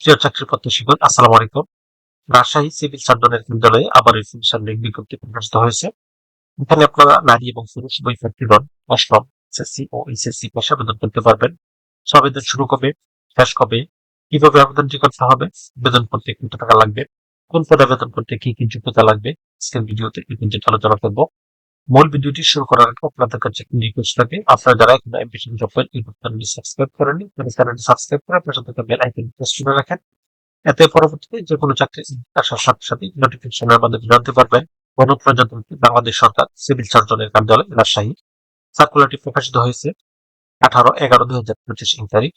প্রিয় চাকরি প্রত্যাশীগণ, আসসালামু আলাইকুম। রাজশাহী সিভিল সার্জনের বিদ্যালয়ে আবার রিসেপশন লিঙ্ক বিজ্ঞপ্তি প্রকাশিত হয়েছে। এখানে আপনারা নারী এবং পুরুষ বই ফ্যাক্টরিগণ অষ্টম এসএসসি ও এইচএসসি পেশা আবেদন করতে পারবেন। আবেদন শুরু কবে, শেষ কবে, কীভাবে আবেদনটি করতে হবে, আবেদন করতে কত টাকা লাগবে, কোন পদে আবেদন করতে কি কি যোগ্যতা লাগবে, আজকের ভিডিওতে এই আলোচনা করব। মূল ভিডিওটি শুরু করার আগে আপনাদের কাছে একটি রিকোয়েস্ট থাকে। আপনারা যারা এখন এমবিসি জব ইউটিউব চ্যানেলটি সাবস্ক্রাইব করেননি তাহলে চ্যানেলটি সাবস্ক্রাইব করে পাশে থাকা বেল আইকন প্রেস করে রাখেন। এতে পরবর্তীতে যে কোনো চাকরি আসার সাথে সাথে নোটিফিকেশনের মাধ্যমে জানতে পারবেন গণপ্রজাতন্ত্রী বাংলাদেশ সরকার সিভিল সার্জনের কার্যালয় রাজশাহী। সার্কুলারটি প্রকাশিত হয়েছে আঠারো এগারো দুই হাজার পঁচিশ ইং তারিখ।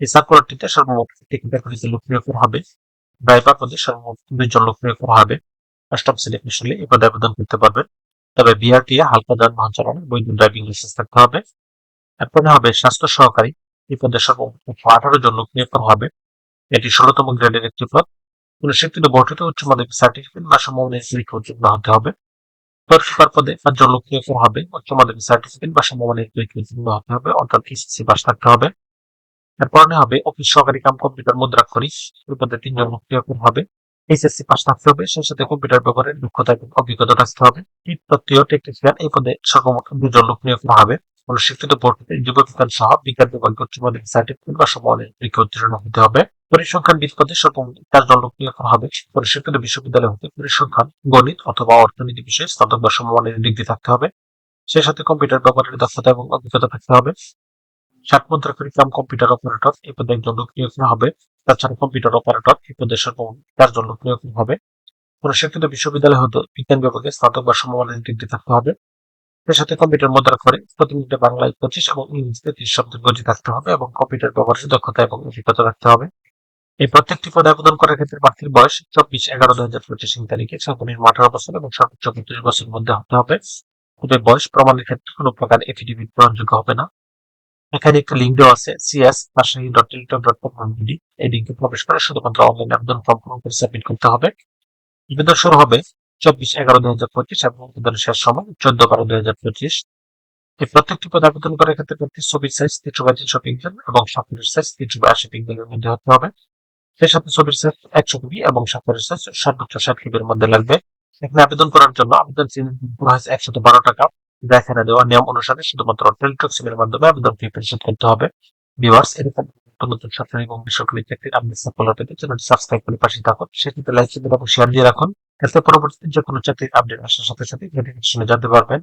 এই সার্কুলারটিতে সর্বমোট টেকনিক্যাল লোক নিয়োগ করা হবে ড্রাইভার পদে সর্বমোট দুইজন লোক নিয়োগ করা হবে। অষ্টম শ্রেণি এই পদে আবেদন করতে পারবেন। তবে বিআরটি হালকা যানবাহন চালানোর বৈধ ড্রাইভিং লাইসেন্স থাকতে হবে। এরপরে হবে স্বাস্থ্য সহকারী। পদে সর্বমোট আঠারো জন লোক নিয়োগ করা হবে। এটি ষোলতম গ্রেডের একটি পদ। কোন স্বীকৃত বর্ধিত উচ্চ মাধ্যমিক সার্টিফিকেট বা সমমানের পরীক্ষা উত্তীর্ণ হতে হবে। পরিষ্কার পদে পাঁচজন লোক নিয়োগ করা হবে। উচ্চ মাধ্যমিক সার্টিফিকেট বা সমমানের পরীক্ষা উত্তীর্ণ হতে হবে। অর্থাৎ এসএসসি পাস থাকতে হবে। এরপরে হবে অফিস সহকারী কাম কম্পিউটার মুদ্রাক্ষরী এই পদে তিনজন লোক নিয়োগ করা হবে। এইচএসসি পাস থাকতে হবে, সেই সাথে কম্পিউটার ব্যবহারের দক্ষতা এবং অভিজ্ঞতা থাকতে হবে। তত্ত্বীয় টেকনিশিয়ান এই পদে সর্বমোট দুজন লোক নিয়োগ হবে। কোন শিক্ষিত যুব সহ বিজ্ঞান বিভাগে উচ্চ মাধ্যমিক সার্টিফিকেট বা সমমানের পরীক্ষা উত্তীর্ণ হতে হবে। পরিসংখ্যান বিদ পদে সর্বমোট চারজন লোক নিয়োগ করা হবে। পরিশিক্ষিত বিশ্ববিদ্যালয় হতে পরিসংখ্যান, গণিত অথবা অর্থনীতি বিষয়ে স্নাতক বা সমমানের ডিগ্রি থাকতে হবে। সেই সাথে কম্পিউটার ব্যবহারের দক্ষতা এবং অভিজ্ঞতা থাকতে হবে। ষাট মুদ্রাক্ষরী কাম কম্পিউটার অপারেটর এই পদে একজন লোক হবে। তাছাড়া কম্পিউটার অপারেটর এই পদে চারজন লোক হবে। কোন শিক্ষিত বিশ্ববিদ্যালয় হতে বিজ্ঞান বিভাগে স্নাতক বা সমমানের ডিগ্রি থাকতে হবে। এর সাথে কম্পিউটার মুদ্রা করে প্রতি মিনিটে বাংলায় পঁচিশ এবং ইংরেজিতে ত্রিশ শব্দের গতি থাকতে হবে এবং কম্পিউটার ব্যবহারের দক্ষতা এবং অভিজ্ঞতা রাখতে হবে। এই প্রত্যেকটি পদে আবেদন করার ক্ষেত্রে প্রার্থীর বয়স চব্বিশ এগারো দুই হাজার পঁচিশ তারিখে সর্বনিম্ন আঠারো বছর এবং সর্বোচ্চ পঁচিশ বছরের মধ্যে হতে হবে। তবে বয়স প্রমাণের ক্ষেত্রে কোনো প্রকার এফিডেভিট গ্রহণযোগ্য হবে না। এখানে একটা লিঙ্ক দেওয়া আছে CS Rajshahi dot Teletalk dot com এই লিঙ্কে প্রবেশ করে শুধুমাত্র অনলাইন আবেদন ফর্ম পূরণ করে সাবমিট করতে হবে। আবেদন শুরু হবে চব্বিশ এগারো দুই হাজার পঁচিশ এবং আবেদনের শেষ সময় চোদ্দ বারো দুই হাজার পঁচিশ। এই প্রত্যেকটি পদ আবেদন করার ক্ষেত্রে প্রার্থীর ছবির সাইজ তিনশো পঁয়ত্রিশশো পিক্সেল এবং স্বাক্ষরের সাইজ তিনশো আশি পিক্সেলের মধ্যে হতে হবে। সেই সাথে ছবির সাইজ একশো কপি এবং স্বাক্ষরের সাইজ সর্বোচ্চ ষাট কপির মধ্যে লাগবে। এখানে আবেদন করার জন্য আবেদন হয়েছে একশত বারো টাকা। যা না দেওয়া নিয়ম অনুসারে শুধুমাত্র টেলিটক্সিমের মাধ্যমে আবেদন ফি পরিশোধ করতে হবে। ভিউয়ার্স এরকম নতুন সরকারি এবং বেসরকারি চাকরির আপনি সাফল্য পেতে চ্যানেলটি সাবস্ক্রাইব করে পাশে থাকুন। সেক্ষেত্রে লাইক এবং শেয়ার দিয়ে রাখুন। এতে পরবর্তীতে যে কোনো চাকরির আপডেট আসার সাথে সাথে নোটিফিকেশনে জানতে পারবেন।